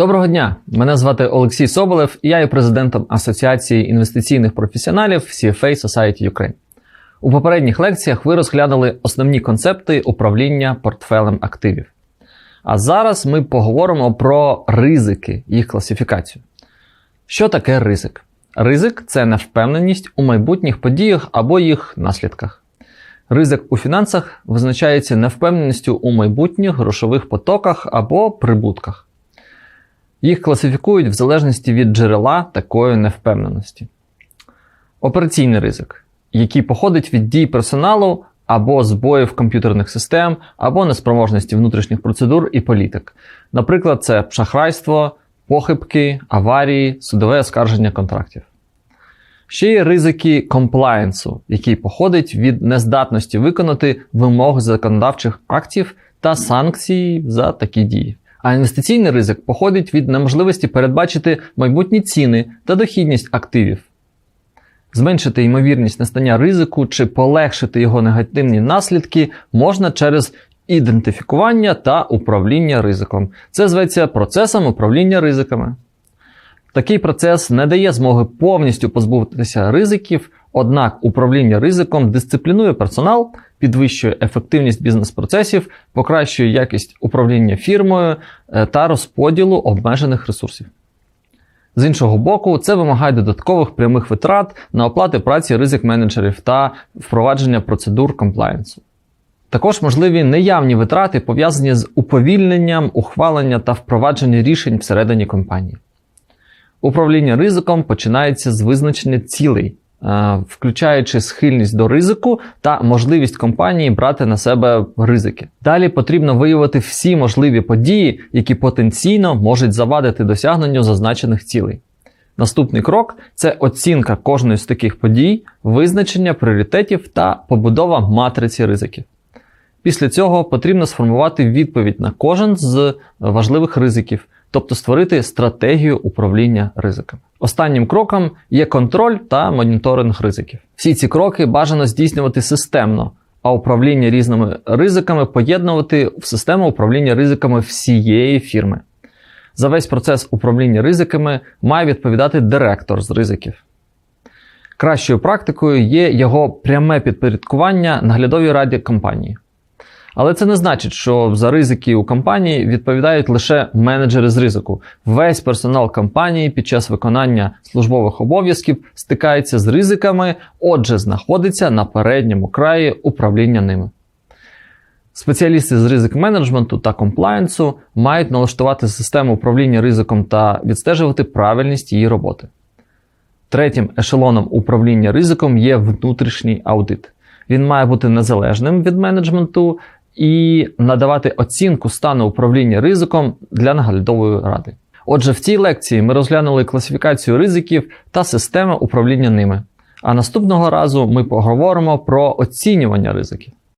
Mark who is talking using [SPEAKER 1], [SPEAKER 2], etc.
[SPEAKER 1] Доброго дня! Мене звати Олексій Соболев, і я є президентом Асоціації інвестиційних професіоналів CFA Society Ukraine. У попередніх лекціях ви розглянули основні концепти управління портфелем активів. А зараз ми поговоримо про ризики, їх класифікацію. Що таке ризик? Ризик це невпевненість у майбутніх подіях або їх наслідках. Ризик у фінансах визначається невпевненістю у майбутніх грошових потоках або прибутках. Їх класифікують в залежності від джерела такої невпевненості. Операційний ризик, який походить від дій персоналу або збоїв комп'ютерних систем, або неспроможності внутрішніх процедур і політик. Наприклад, це шахрайство, похибки, аварії, судове оскарження контрактів. Ще є ризики комплаєнсу, який походить від нездатності виконати вимоги законодавчих актів та санкцій за такі дії. А інвестиційний ризик походить від неможливості передбачити майбутні ціни та дохідність активів. Зменшити ймовірність настання ризику чи полегшити його негативні наслідки можна через ідентифікування та управління ризиком. Це зветься процесом управління ризиками. Такий процес не дає змоги повністю позбутися ризиків, однак управління ризиком дисциплінує персонал, підвищує ефективність бізнес-процесів, покращує якість управління фірмою е, та розподілу обмежених ресурсів. З іншого боку, це вимагає додаткових прямих витрат на оплати праці ризик менеджерів та впровадження процедур комплаєнсу. Також можливі неявні витрати пов'язані з уповільненням, ухвалення та впровадження рішень всередині компанії. Управління ризиком починається з визначення цілей, включаючи схильність до ризику та можливість компанії брати на себе ризики. Далі потрібно виявити всі можливі події, які потенційно можуть завадити досягненню зазначених цілей. Наступний крок це оцінка кожної з таких подій, визначення пріоритетів та побудова матриці ризиків. Після цього потрібно сформувати відповідь на кожен з важливих ризиків, тобто створити стратегію управління ризиками. Останнім кроком є контроль та моніторинг ризиків. Всі ці кроки бажано здійснювати системно, а управління різними ризиками поєднувати в систему управління ризиками всієї фірми. За весь процес управління ризиками має відповідати директор з ризиків. Кращою практикою є його пряме підпорядкування наглядовій раді компанії. Але це не значить, що за ризики у компанії відповідають лише менеджери з ризику. Весь персонал компанії під час виконання службових обов'язків стикається з ризиками, отже, знаходиться на передньому краї управління ними. Спеціалісти з ризик менеджменту та комплаєнсу мають налаштувати систему управління ризиком та відстежувати правильність її роботи. Третім ешелоном управління ризиком є внутрішній аудит. Він має бути незалежним від менеджменту і надавати оцінку стану управління ризиком для наглядової ради. Отже, в цій лекції ми розглянули класифікацію ризиків та системи управління ними. А наступного разу ми поговоримо про оцінювання ризиків.